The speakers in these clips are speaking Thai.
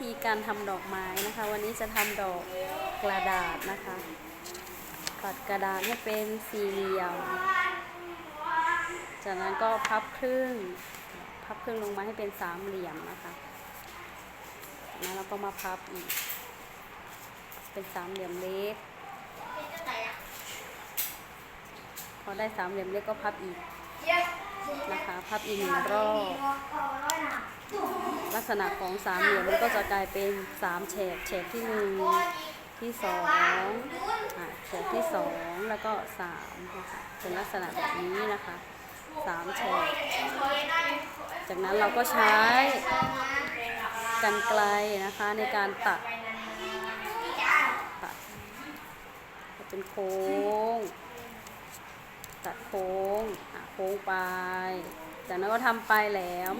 ธีการทำดอกไม้นะคะ วันนี้จะทำดอกกระดาษนะคะตัดกระดาษให้เป็นสี่เหลี่ยม จากนั้นก็พับครึ่ง พับครึ่งลงมาให้เป็นสามเหลี่ยมนะคะจากนั้นเราก็มาพับอีก เป็นสามเหลี่ยมเล็ก พอได้สามเหลี่ยมเล็กก็พับอีก นะคะ พับอีกหนึ่งรอบลักษณะของสามเหลี่ยมมันก็จะกลายเป็นสามแฉกแฉกที่หนึ่งที่สองอะแฉกที่สองแล้วก็สามนะคะเป็นลักษณะแบบนี้นะคะสามแฉกจากนั้นเราก็ใช้กันไกลนะคะในการตัดตัดเป็นโค้ง ตัดโค้งอะโค้งไป จากนั้นก็ทำปลายแหลม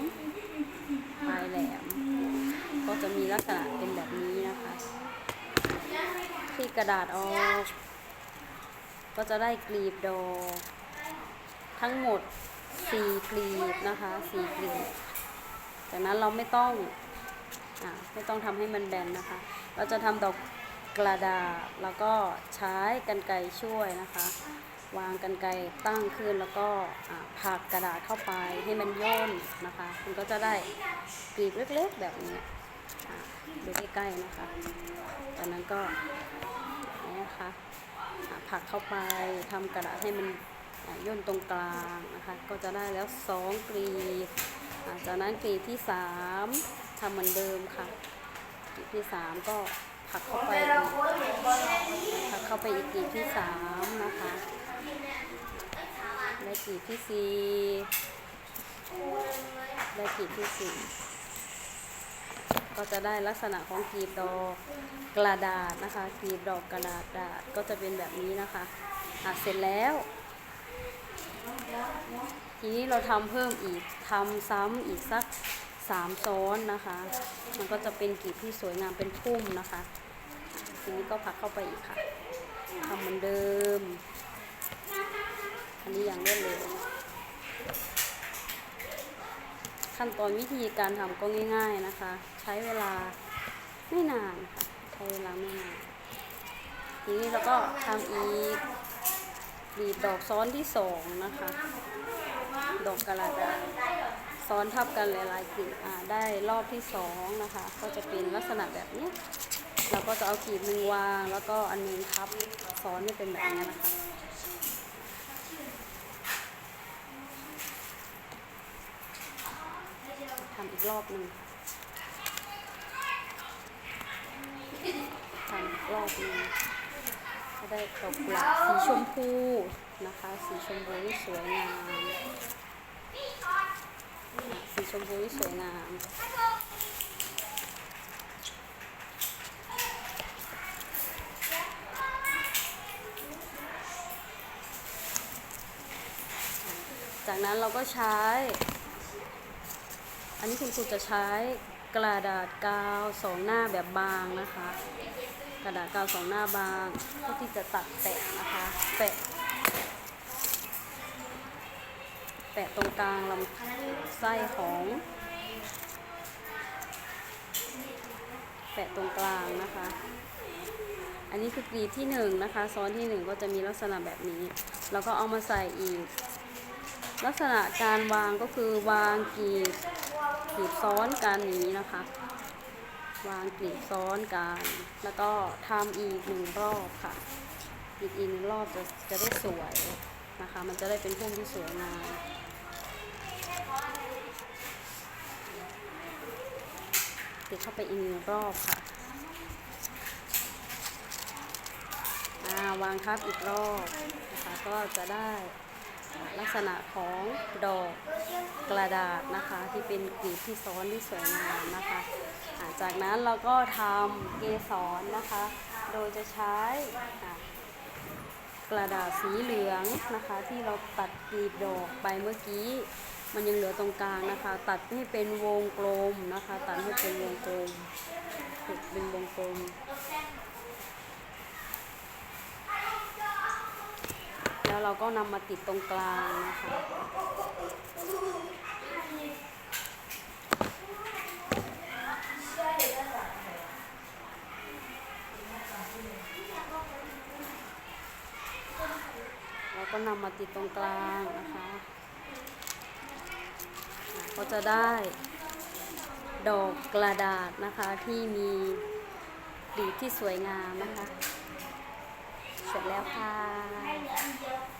ปลายแหลม ก็จะมีลักษณะเป็นแบบนี้นะคะที่กระดาษออก ก็จะได้กลีบดอกทั้งหมด4กลีบนะคะ4กลีบ จากนั้นเราไม่ต้องอะไม่ต้องทำให้มันแบนนะคะ เราจะทำดอกกระดาษแล้วก็ใช้กันไกรช่วยนะคะ วางกันไกรตั้งขึ้นแล้วก็ผักกระดาษเข้าไปให้มันย่นนะคะมันก็จะได้กลีบเล็กๆแบบนี้ดูใกล้ๆนะคะจากนั้นก็นี่นะคะผักเข้าไปทำกระดาษให้มันย่นตรงกลางนะคะ ก็จะได้แล้วสองกลีบจากนั้นกลีบที่สามทำเหมือนเดิมค่ะกลีบที่สามก็ผักเข้าไปอีกผักเข้าไปอีกกลีบที่สามนะคะ ได้กลีบที่สี่ได้กลีบที่สี่ก็จะได้ลักษณะของกีบดอกกระดาษนะคะกีบดอกกระดาษดาษก็จะเป็นแบบนี้นะคะอะเสร็จแล้ว ทีนี้เราทำเพิ่มอีกทำซ้ำอีกสักสามซ้อนนะคะ มันก็จะเป็นกีบที่สวยงามเป็นพุ่มนะคะ ทีนี้ก็พักเข้าไปอีกค่ะทำเหมือนเดิม อย่างรวดเร็วขั้นตอนวิธีการทำก็ง่าย ๆนะคะ ใช้เวลาไม่นานค่ะใช้เวลาไม่นานทีนี้เราก็ทำอีกกรีดดอกซ้อนที่สองนะคะ ดอกกระดาษซ้อนทับกันหลายๆกลีบได้รอบที่สองนะคะ ก็จะเป็นลักษณะแบบนี้เราก็จะเอากลีบหนึ่งวาง แล้วก็อันหนึงทับซ้อนให้เป็นแบบนี้นะคะ ทำ อีกรอบหนึ่งทำรอบหนึ่งก็ได้ดอกกุหลาบสีชมพูนะคะ สีชมพูที่สวยงามสีชมพูที่สวยงามจากนั้นเราก็ใช้ อันนี้คุณครูจะใช้กระดาษกาวสองหน้าแบบบางนะคะ กระดาษกาวสองหน้าบางเพื่อที่จะตัดแปะนะคะแปะแปะตรงกลางลำไส้ของ แปะตรงกลางนะคะ อันนี้คือกรีบที่หนึ่งนะคะซ้อนที่หนึ่งก็จะมีลักษณะแบบนี้ แล้วก็เอามาใส่อีก ลักษณะการวางก็คือวางกรีบ กรีบซ้อนกันอย่างนี้นะคะ วางกลีบซ้อนกัน แล้วก็ทำอีกหนึ่งรอบค่ะ อีกอีกหนึ่งรอบจะจะได้สวยนะคะ มันจะได้เป็นพุ่มที่สวยงามติดเข้าไปอีกหนึ่งรอบค่ะอ่าวางทับอีกรอบนะคะก็จะได้ ลักษณะของดอกกระดาษนะคะ ที่เป็นกลีบที่ซ้อนที่สวยงามนะคะาจากนั้นเราก็ทำเกสรนะคะ โดยจะใช้กระดาษสีเหลืองนะคะ ที่เราตัดกลีบดอกไปเมื่อกี้ มันยังเหลือตรงกลางนะคะ ตัดให้เป็นวงกลมนะคะ ตัดให้เป็นวงกลมเป็นวงกลม แล้วเราก็นำมาติดตรงกลางนะคะเราก็นำมาติดตรงกลางนะคะ ก็จะได้ดอกกระดาษนะคะที่มีดีที่สวยงามนะคะ เสร็จแล้วค่ะ